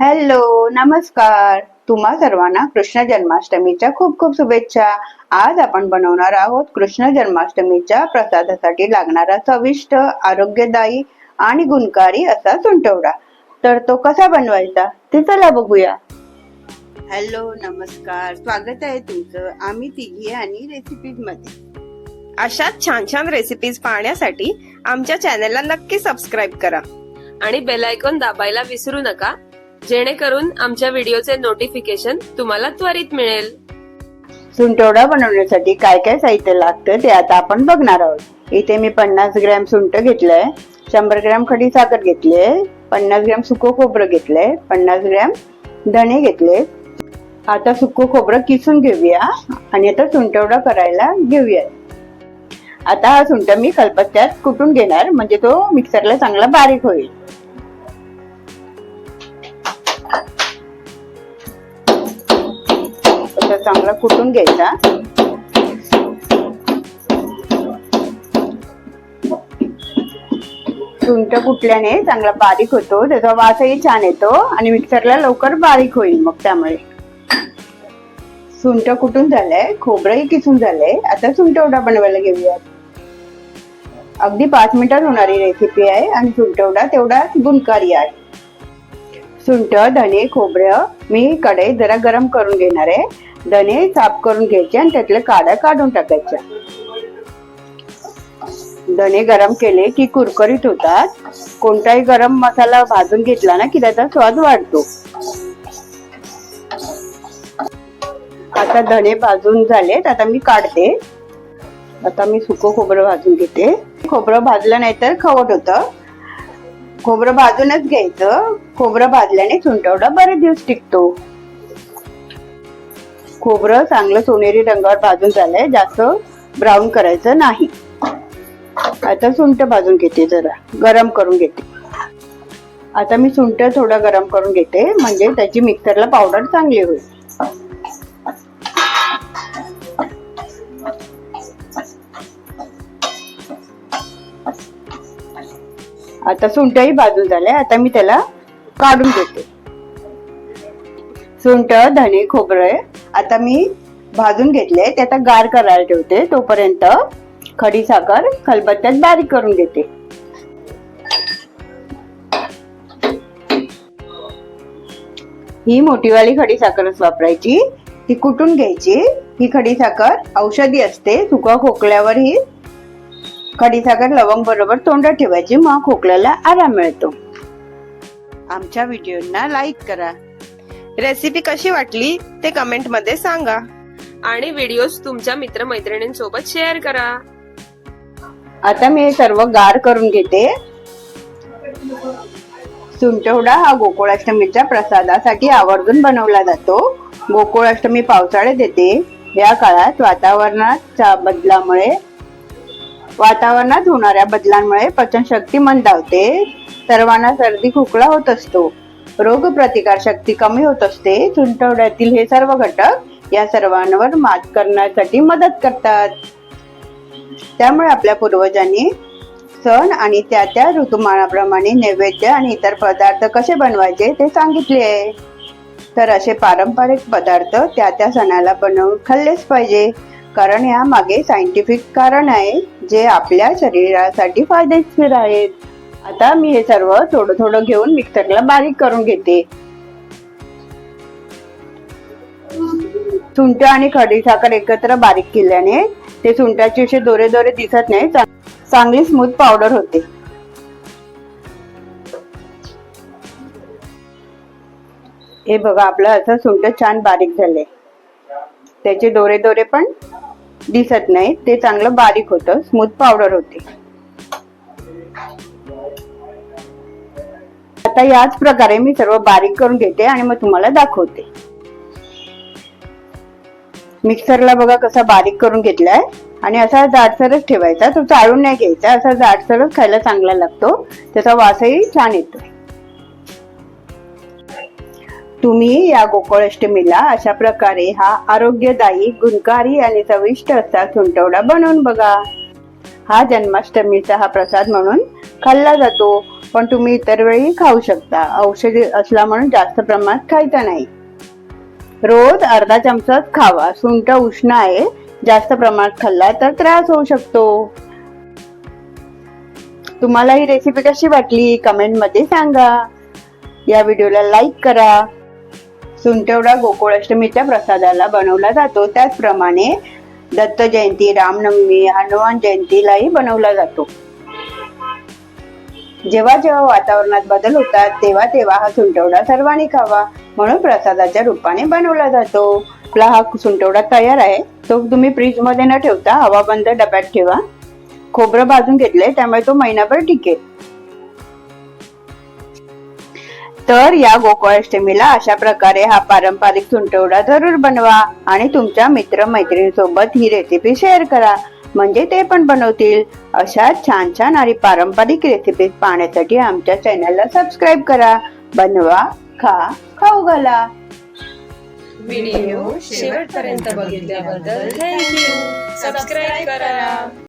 Hello नमस्कार. तुम्हा सर्वांना कृष्ण जन्माष्टमीच्या खूप खूप शुभेच्छा. आज आपण बनवणार आहोत कृष्ण जन्माष्टमीच्या प्रसादासाठी लागणारा चविष्ट आरोग्यदायी आणि गुणकारी असा सुंटवडा. तर तो कसा बनवायचा ते चला बघूया. हॅलो नमस्कार. स्वागत आहे तुमचं. आम्ही तिघी आणि रेसिपीजमध्ये. अशाच छान छान रेसिपीज पाहण्यासाठी आमच्या चॅनलला नक्की सबस्क्राईब करा. आणि बेल आयकॉन दाबायला विसरू नका. जेणेकरून आमच्या व्हिडिओचे नोटिफिकेशन तुम्हाला त्वरित मिळेल. सुंठवडा बनवण्यासाठी काय काय साहित्य लागतं ते आता आपण बघणार आहोत. इथे मी पन्नास ग्रॅम सुंठ घेतलंय शंभर ग्रॅम खडी साखर घेतली पन्नास ग्रॅम सुकं खोबरं घेतलंय पन्नास ग्रॅम धणे घेतले आता सुकं खोबरं किसून घेऊया आणि आता सुंठवडा करायला घेऊया. आता हा सुंठ मी कलपत्त्यात कुटून घेणार म्हणजे तो मिक्सरला चांगला बारीक होईल. चांगला कुटून घ्यायचा? सुंठ कुटल्याने चांगला बारीक होतो त्याचा वासही छान येतो आणि मिक्सरला लवकर बारीक होईल मग त्यामुळे. सुंठ कुटून झालंय? खोबरंही किसून झालंय. आता सुंठवडा बनवायला घेऊयात. अगदी पाच मिनिटात होणारी रेसिपी आहे आणि सुंठवडा तेवढा गुणकारी आहे. सुंठ धने खोबरं मी कढई जरा गरम करून घेणार आहे. धने साफ करून घ्यायचे आणि त्यातल्या काड्या काढून टाकायच्या. धने गरम केले की कुरकुरीत होतात. कोणताही गरम मसाला भाजून घेतला ना की त्याचा स्वाद वाढतो. आता धने भाजून झालेत. आता मी काढते. आता मी सुकं खोबरं भाजून घेते. खोबरं भाजलं नाही तर खवट होतं. खोबरं भाजूनच घ्यायचं. खोबरं भाजल्याने सुंटवडा बरेच दिवस टिकतो. खोबरं चांगलं सोनेरी रंगावर भाजून झालंय. जास्त ब्राऊन करायचं नाही. आता सुंठ भाजून घेते जरा. गरम करून घेते. आता मी सुंठ थोडं गरम करून घेते. म्हणजे त्याची मिक्सरला पावडर चांगली होईल. आता सुंठही भाजून झाले आता मी त्याला काढून घेते सुंठ धने खोबरं आता मी भाजून घेतले. ते आता गार करायला ठेवते. तोपर्यंत खडी साखर खलबत्त्यात बारीक करून घेते. ही मोठीवाली खडी साखरच वापरायची. ही कुटून घ्यायची. ही खडी साखर औषधी असते. सुका खोकल्यावर ही खडीसागर लवंग बरोबर तोंडात ठेवायची मग खोकल्याला आराम मिळतो. आमच्या व्हिडिओना लाईक करा. रेसिपी कशी वाटली ते कमेंटमध्ये सांगा. आणि व्हिडिओज तुमच्या मित्रमैत्रिणींसोबत शेअर करा. आता मी हे सर्व गार करून घेते. सुंटवडा हा गोकुळाष्टमीच्या प्रसादासाठी आवर्जून बनवला जातो. गोकुळाष्टमी पावसाळ्यात येते. या काळात वातावरणाच्या बदलामुळे वातावरणात होणाऱ्या बदलांमुळे पचनशक्ती मंदावते. सर्वांना सर्दी खोकला होत असतो. रोग प्रतिकार शक्ती कमी होत असते. चुंटवड्यातील हे सर्व घटक या सर्वांवर मात करण्यासाठी मदत करतात. त्यामुळे आपल्या पूर्वजांनी सण आणि त्या त्या ऋतुमानाप्रमाणे नैवेद्य आणि इतर पदार्थ कसे बनवायचे ते सांगितले. आहे तर असे पारंपरिक पदार्थ त्या त्या सणाला बनवून खाल्लेच पाहिजे. कारण यामागे सायंटिफिक कारण आहे. जे आपल्या शरीरासाठी फायदेशीर आहेत. आता मी हे सर्व थोडं थोडं घेऊन मिक्सरला बारीक करून घेते. सुंट आणि खडी साखर एकत्र बारीक केल्याने ते सुंटाचे असे दोरे दोरे दिसत नाही चांगली स्मूथ पावडर होते. हे बघा आपलं असं सुंट छान बारीक झाले त्याचे दोरे दोरे पण दिसत नाही ते चांगलं बारीक होतं. स्मूथ पावडर होते. आता याच प्रकारे मी सर्व बारीक करून घेते आणि मग तुम्हाला दाखवते. मिक्सरला बघा कसा बारीक करून घेतलाय. आणि असा जाडसरच ठेवायचा. तो चाळून नाही घ्यायचा. असा जाडसरच खायला चांगला लागतो. त्याचा वासही छान येतो. तुम्ही या गोकुळाष्टमीला अशा प्रकारे हा आरोग्यदायी गुणकारी आणि चविष्ट असा सुंटवडा बनवून बघा. हा जन्माष्टमीचा हा प्रसाद म्हणून खाल्ला जातो. पण तुम्ही इतर वेळी खाऊ शकता. औषधी असला म्हणून जास्त प्रमाणात खायचा नाही. रोज अर्धा चमचाच खावा. सुंठ उष्ण आहे. जास्त प्रमाणात खाल्ला तर त्रास होऊ शकतो. तुम्हाला ही रेसिपी कशी वाटली? कमेंटमध्ये सांगा. या व्हिडिओला लाईक करा. सुंटवडा गोकुळाष्टमीच्या प्रसादाला बनवला जातो. त्याचप्रमाणे दत्त जयंती रामनवमी हनुमान जयंतीलाही बनवला जातो. जेव्हा जेव्हा वातावरणात बदल होतात तेव्हा तेव्हा हा सुंटवडा सर्वांनी खावा म्हणून प्रसादाच्या रूपाने बनवला जातो. आपला हा सुंटवडा तयार आहे. तो तुम्ही फ्रीजमध्ये न ठेवता हवाबंद डब्यात ठेवा. खोबरं भाजून घेतलंय त्यामुळे तो महिनाभर टिकेल. तर या गोकुळाष्टमीला अशा प्रकारे हा पारंपरिक सुंटवडा जरूर बनवा आणि तुमच्या मित्र मैत्रिणीसोबत ही रेसिपी शेअर करा. म्हणजे ते पण बनवतील. अशा छान छान आणि पारंपरिक रेसिपी पाहण्यासाठी आमच्या चॅनलला सबस्क्राईब करा. बनवा खा खाऊ घाला. व्हिडिओ शेवटपर्यंत बघितल्याबद्दल थँक्यू सबस्क्राईब करा.